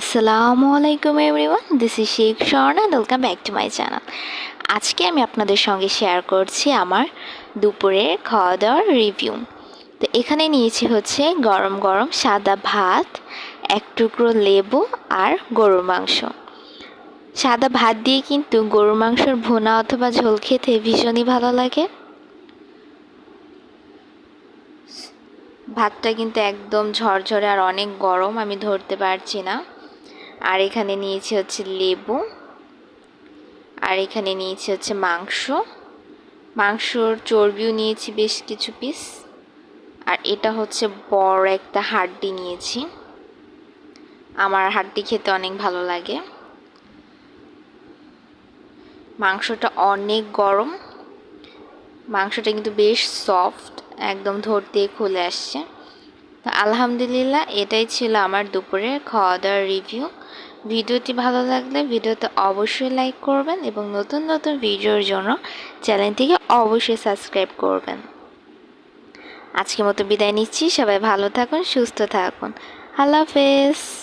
আসসালামু আলাইকুম everyone, this is Sheikh Swarna welcome back to my channel আজকে আমি আপনাদের সঙ্গে শেয়ার করছি আমার দুপুরের খাওয়া দাওয়ার রিভিউ তো এখানে নিয়েছি হচ্ছে গরম গরম সাদা ভাত, এক টুকরো লেবু আর গরুর মাংস। সাদা ভাত দিয়ে কিন্তু গরুর মাংসর ভুনা অথবা ঝোল খেতে ভীষণই ভালো লাগে। ভাতটা কিন্তু একদম ঝরঝরে আর অনেক গরম, আমি ধরতে পারছি না। আর এখানে নিয়েছি হচ্ছে লেবু, আর এখানে নিয়েছি হচ্ছে মাংস। মাংসর চর্বিও নিয়েছি বেশ কিছু পিস আর এটা হচ্ছে বড় একটা হাড্ডি নিয়েছি। আমার হাড্ডি খেতে অনেক ভালো লাগে। মাংসটা অনেক গরম। মাংসটা কিন্তু বেশ সফট একদম ধরতে খুলে আসছে। তো আলহামদুলিল্লাহ এটাই ছিল আমার দুপুরের খাওয়া দাওয়ার রিভিউ ভিডিওটি ভালো লাগলে ভিডিওতে অবশ্যই লাইক করবেন এবং নতুন নতুন ভিডিওর জন্য চ্যানেলটিকে অবশ্যই সাবস্ক্রাইব করবেন। আজকের মতো বিদায় নিচ্ছি। সবাই ভালো থাকুন, সুস্থ থাকুন। আল্লাহ হাফেজ।